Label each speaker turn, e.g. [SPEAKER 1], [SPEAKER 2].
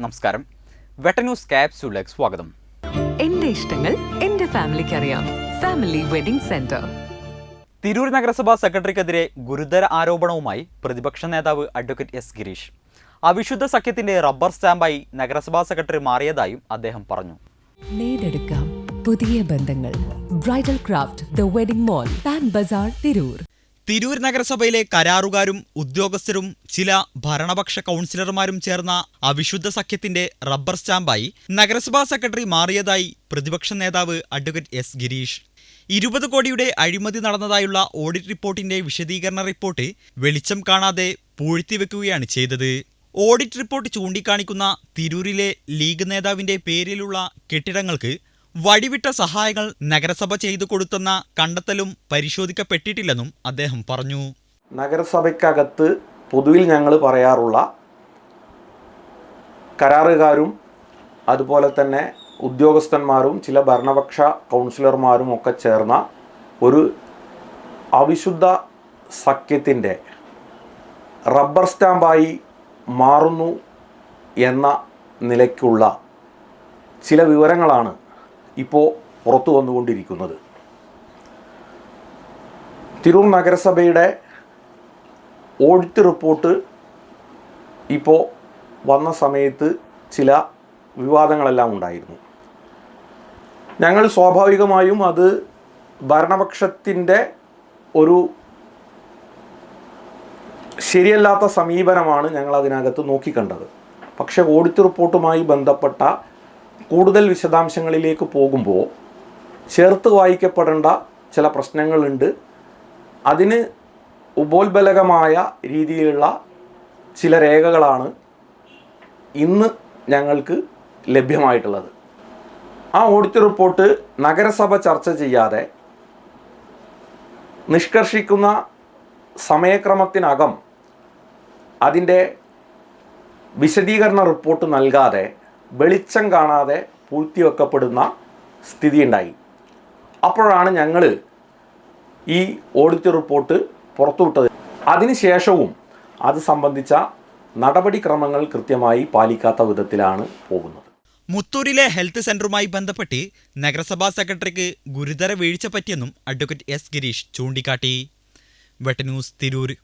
[SPEAKER 1] നമസ്കാരം. വെട്ട ന്യൂസ് ക്യാപ്സ്യൂളിലേക്ക് സ്വാഗതം.
[SPEAKER 2] എന്റെ ഇഷ്ടങ്ങൾ എന്റെ ഫാമിലിക്ക് അറിയാം. Family wedding centre.
[SPEAKER 1] തിരൂർ നഗരസഭാ സെക്രട്ടറിക്കെതിരെ ഗുരുതര ആരോപണവുമായി പ്രതിപക്ഷ നേതാവ് അഡ്വക്കേറ്റ് എസ് ഗിരീഷ്. അവിശുദ്ധ സഖ്യത്തിന്റെ റബ്ബർ സ്റ്റാമ്പായി നഗരസഭാ സെക്രട്ടറി മാറിയതായും അദ്ദേഹം പറഞ്ഞു.
[SPEAKER 2] നേടെടുക്കാം പുതിയ ബന്ധങ്ങൾ. Bridal craft the wedding mall Pan Bazaar Tirur.
[SPEAKER 1] Tirur നഗരസഭയിലെ കരാറുകാരും ഉദ്യോഗസ്ഥരും ചില ഭരണപക്ഷ കൗൺസിലർമാരും ചേർന്ന അവിശുദ്ധ സഖ്യത്തിന്റെ റബ്ബർ സ്റ്റാമ്പായി നഗരസഭാ സെക്രട്ടറി മാറിയതായി പ്രതിപക്ഷ നേതാവ് അഡ്വക്കേറ്റ് എസ് ഗിരീഷ്. ഇരുപത് കോടിയുടെ അഴിമതി നടന്നതായുള്ള ഓഡിറ്റ് റിപ്പോർട്ടിന്റെ വിശദീകരണ റിപ്പോർട്ട് വെളിച്ചം കാണാതെ പൂഴ്ത്തിവെക്കുകയാണ് ചെയ്തത്. ഓഡിറ്റ് റിപ്പോർട്ട് ചൂണ്ടിക്കാണിക്കുന്ന തിരൂരിലെ ലീഗ് നേതാവിന്റെ പേരിലുള്ള കെട്ടിടങ്ങൾക്ക് വഴിവിട്ട സഹായങ്ങൾ നഗരസഭ ചെയ്തു കൊടുത്തെന്ന കണ്ടെത്തലും പരിശോധിക്കപ്പെട്ടിട്ടില്ലെന്നും അദ്ദേഹം പറഞ്ഞു.
[SPEAKER 3] നഗരസഭയ്ക്കകത്ത് പൊതുവിൽ ഞങ്ങൾ പറയാറുള്ള കരാറുകാരും അതുപോലെ തന്നെ ഉദ്യോഗസ്ഥന്മാരും ചില ഭരണപക്ഷ കൗൺസിലർമാരും ഒക്കെ ചേർന്ന ഒരു അവിശുദ്ധ സഖ്യത്തിന്റെ റബ്ബർ സ്റ്റാമ്പായി മാറുന്നു എന്ന നിലയ്ക്കുള്ള ചില വിവരങ്ങളാണ് ഇപ്പോൾ പുറത്തു വന്നുകൊണ്ടിരിക്കുന്നത്. തിരൂർ നഗരസഭയുടെ ഓഡിറ്റ് റിപ്പോർട്ട് ഇപ്പോൾ വന്ന സമയത്ത് ചില വിവാദങ്ങളെല്ലാം ഉണ്ടായിരുന്നു. ഞങ്ങൾ സ്വാഭാവികമായും അത് ഭരണപക്ഷത്തിന്റെ ഒരു ശരിയല്ലാത്ത സമീപനമാണ് ഞങ്ങൾ അതിനകത്ത് നോക്കിക്കണ്ടത്. പക്ഷേ ഓഡിറ്റ് റിപ്പോർട്ടുമായി ബന്ധപ്പെട്ട കൂടുതൽ വിശദാംശങ്ങളിലേക്ക് പോകുമ്പോൾ ചേർത്ത് വായിക്കപ്പെടേണ്ട ചില പ്രശ്നങ്ങളുണ്ട്. അതിന് ഉപോത്ബലകമായ രീതിയിലുള്ള ചില രേഖകളാണ് ഇന്ന് ഞങ്ങൾക്ക് ലഭ്യമായിട്ടുള്ളത്. ആ ഓഡിറ്റ് റിപ്പോർട്ട് നഗരസഭ ചർച്ച ചെയ്യാതെ നിഷ്കർഷിക്കുന്ന സമയക്രമത്തിനകം അതിന്റെ വിശദീകരണ റിപ്പോർട്ട് നൽകാതെ വെളിച്ചം കാണാതെ പൂഴ്ത്തിവെക്കപ്പെടുന്ന സ്ഥിതിയുണ്ടായി. അപ്പോഴാണ് ഞങ്ങൾ ഈ ഓഡിറ്റ് റിപ്പോർട്ട് പുറത്തുവിട്ടത്. അതിനുശേഷവും അത് സംബന്ധിച്ച നടപടിക്രമങ്ങൾ കൃത്യമായി പാലിക്കാത്ത വിധത്തിലാണ് പോകുന്നത്.
[SPEAKER 1] മുത്തൂരിലെ ഹെൽത്ത് സെന്ററുമായി ബന്ധപ്പെട്ട് നഗരസഭാ സെക്രട്ടറിക്ക് ഗുരുതര വീഴ്ച പറ്റിയെന്നും അഡ്വക്കേറ്റ് എസ് ഗിരീഷ് ചൂണ്ടിക്കാട്ടി. വെട്ടന്യൂസ് തിരൂർ.